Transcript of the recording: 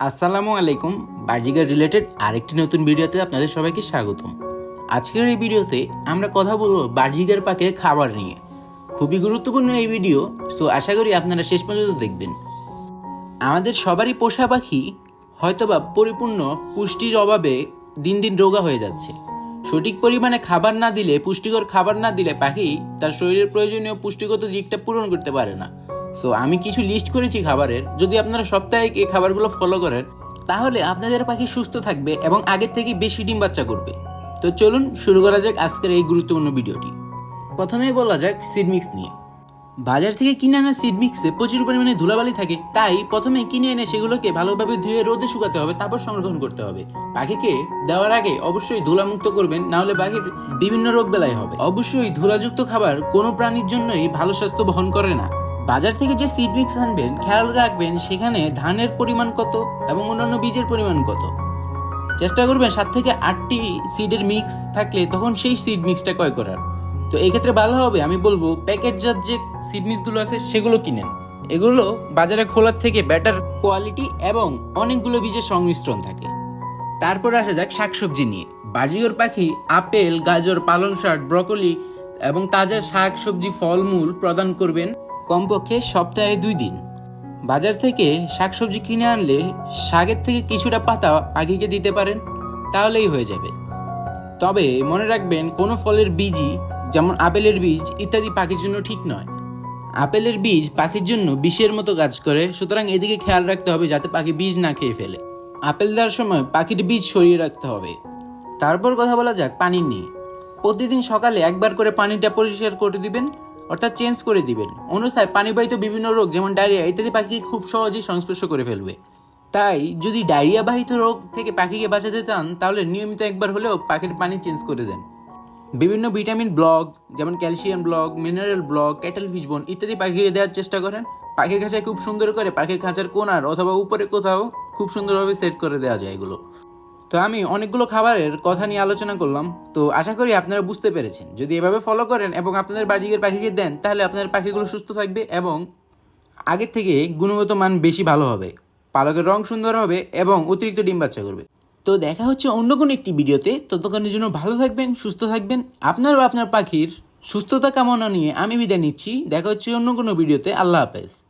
আসসালামু আলাইকুম। Budgerigar related আরেকটি নতুন ভিডিওতে আপনাদের সবাইকে স্বাগতম। আজকের এই ভিডিওতে আমরা কথা বলব বার্জিগার পাখির খাবার নিয়ে। খুবই গুরুত্বপূর্ণ এই ভিডিও সো আশা করি আপনারা শেষ পর্যন্ত দেখবেন। আমাদের সবারই পোষা পাখি হয়তোবা পরিপূর্ণ পুষ্টির অভাবে দিন দিন রোগা হয়ে যাচ্ছে। সঠিক পরিমাণে খাবার না দিলে, পুষ্টিকর খাবার না দিলে পাখি তার শরীরের প্রয়োজনীয় পুষ্টিগত দিকটা পূরণ করতে পারে না। সো আমি কিছু লিস্ট করেছি খাবারের। যদি আপনারা সপ্তাহে এই খাবারগুলো ফলো করেন, তাহলে আপনাদের পাখি সুস্থ থাকবে এবং আগের থেকে বেশি ডিম বাচ্চা করবে। তো চলুন, শুরু করা যাক আজকের এই গুরুত্বপূর্ণ ভিডিওটি। প্রথমেই বলা যাক সিডমিক্স নিয়ে। বাজার থেকে কিনে আনা সিডমিক্সে প্রচুর পরিমাণে ধুলাবালি থাকে, তাই প্রথমে কিনে এনে সেগুলোকে ভালোভাবে ধুয়ে রোদে শুকাতে হবে, তারপর সংরক্ষণ করতে হবে। পাখিকে দেওয়ার আগে অবশ্যই ধুলামুক্ত করবেন না হলে পাখির বিভিন্ন রোগ বেলায় হবে। অবশ্যই ধুলাযুক্ত খাবার কোনো প্রাণীর জন্যই ভালো স্বাস্থ্য বহন করে না। বাজার থেকে যে সিড মিক্স আনবেন, খেয়াল রাখবেন সেখানে ধানের পরিমাণ কত এবং অন্যান্য বীজের পরিমাণ কত। চেষ্টা করবেন সাত থেকে আটটি সিডের মিক্স থাকলে তখন সেই সিড মিক্সটা ক্রয় করার। তো এই ক্ষেত্রে ভালো হবে, আমি বলব প্যাকেটজাত যে সিড মিক্সগুলো আছে সেগুলো কিনেন। এগুলো বাজারে খোলার থেকে বেটার কোয়ালিটি এবং অনেকগুলো বীজের সংমিশ্রণ থাকে। তারপর আসা যাক শাকসবজি নিয়ে। বাজিগর পাখি, আপেল, গাজর, পালং শাক, ব্রকলি এবং তাজা শাক সবজি ফলমূল প্রদান করবেন কমপক্ষে সপ্তাহে দুই দিন। বাজার থেকে শাকসবজি কিনে আনলে শাকের থেকে কিছুটা পাতা পাখিকে দিতে পারেন, তাহলেই হয়ে যাবে। তবে মনে রাখবেন, কোনো ফলের বীজই, যেমন আপেলের বীজ ইত্যাদি পাখির জন্য ঠিক নয়। আপেলের বীজ পাখির জন্য বিষের মতো কাজ করে, সুতরাং এদিকে খেয়াল রাখতে হবে যাতে পাখি বীজ না খেয়ে ফেলে। আপেল দেওয়ার সময় পাখির বীজ সরিয়ে রাখতে হবে। তারপর কথা বলা যাক পানি নিয়ে। প্রতিদিন সকালে একবার করে পানিটা পরিষ্কার করে দিবেন অর্থাৎ চেঞ্জ করে দিবেন। অন্যথায় পানিবাহিত বিভিন্ন রোগ, যেমন ডায়রিয়া ইত্যাদি পাখি খুব সহজেই সংস্পর্শ করে ফেলবে। তাই যদি ডায়রিয়া বাহিত রোগ থেকে পাখিকে বাঁচাতে চান, তাহলে নিয়মিত একবার হলেও পাখির পানি চেঞ্জ করে দেন। বিভিন্ন ভিটামিন ব্লক, যেমন calcium block, mineral block, cattle fishbone ইত্যাদি পাখিকে দেওয়ার চেষ্টা করেন। পাখির খাঁচায় খুব সুন্দর করে পাখির খাঁচার কোনার অথবা উপরে কোথাও খুব সুন্দরভাবে সেট করে দেওয়া যায় এগুলো। তো আমি অনেকগুলো খাবারের কথা নিয়ে আলোচনা করলাম। তো আশা করি আপনারা বুঝতে পেরেছেন। যদি এভাবে ফলো করেন এবং আপনাদের বাড়ির পাখিকে দেন, তাহলে আপনাদের পাখিগুলো সুস্থ থাকবে এবং আগের থেকে গুণগত মান বেশি ভালো হবে। পালকের রং সুন্দর হবে এবং অতিরিক্ত ডিম বাচ্চা করবে। তো দেখা হচ্ছে অন্য কোনো একটি ভিডিওতে। ততক্ষণের জন্য ভালো থাকবেন, সুস্থ থাকবেন। আপনারও আপনার পাখির সুস্থতা কামনা নিয়ে আমি বিদায় নিচ্ছি। দেখা হচ্ছে অন্য কোনো ভিডিওতে। আল্লাহ হাফেজ।